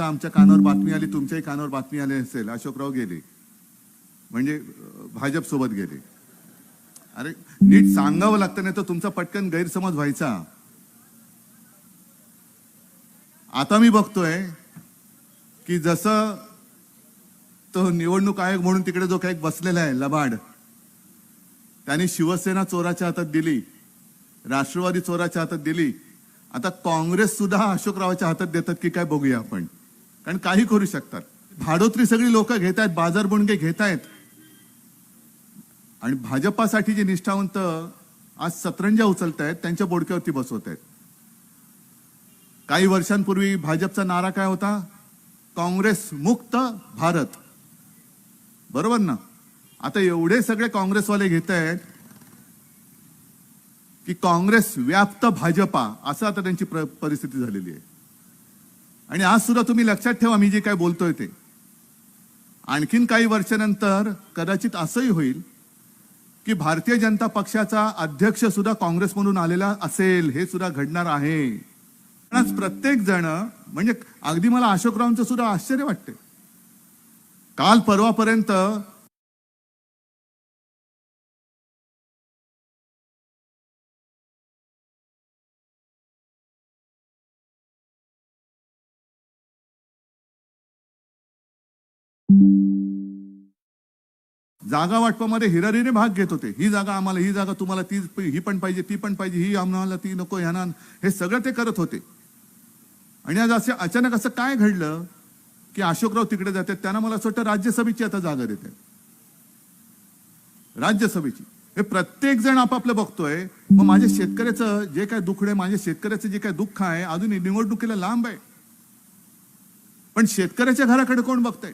आता आमच्या कानावर बातमी आली तुमच्याही कानावर बातमी आली असेल. अशोकराव गेले. म्हणजे भाजप सोबत गेले. अरे नीट सांगावं लागतं नाही तर तुमचा पटकन गैरसमज व्हायचा. आता मी बघतोय की जसं तो निवडणूक आयोग म्हणून तिकडे जो काही बसलेला आहे लबाड त्यांनी शिवसेना चोराच्या हातात दिली राष्ट्रवादी चोराच्या हातात दिली. आता काँग्रेस सुद्धा अशोकरावाच्या हातात देतात की काय बघूया आपण. कारण काही करू शकतात. भाडोत्री सगळी लोक घेत आहेत बाजार बुणगे घेत आहेत आणि भाजपासाठी जे निष्ठावंत आज सतरंजा उचलत आहेत त्यांच्या बोडक्यावरती बसवत आहेत काही वर्षांपूर्वी भाजपचा नारा काय होता? काँग्रेस मुक्त भारत. बरोबर ना? आता एवढे सगळे काँग्रेसवाले घेत आहेत की काँग्रेस व्याप्त भाजपा असं आता त्यांची परिस्थिती झालेली आहे. आणि आज सुद्धा तुम्ही लक्षात ठेवा मी जे काय बोलतोय ते. आणखीन काही वर्षानंतर कदाचित असंही होईल की भारतीय जनता पक्षाचा अध्यक्ष सुद्धा काँग्रेसमधून आलेला असेल हे सुद्धा घडणार आहे. आज प्रत्येक जण म्हणजे अगदी मला अशोकरावांचं सुद्धा आश्चर्य वाटते काल परवापर्यंत जागा वाटपामध्ये हिरारीने भाग घेत होते. ही जागा आम्हाला ही जागा तुम्हाला ती ही पण पाहिजे ती पण पाहिजे ही आम्हाला ती नको ह्यांना हे सगळं ते करत होते. आणि आज असे अचानक असं काय घडलं की अशोकराव तिकडे जातात त्यांना मला असं वाटतं राज्यसभेची आता जागा देत राज्यसभेची. हे प्रत्येक जण आपापलं बघतोय. मग माझ्या शेतकऱ्याचं जे काय दुःख आहे माझ्या शेतकऱ्याचं जे काय दुःख आहे अजून निवडणुकीला लांब आहे. पण शेतकऱ्याच्या घराकडे कोण बघतंय?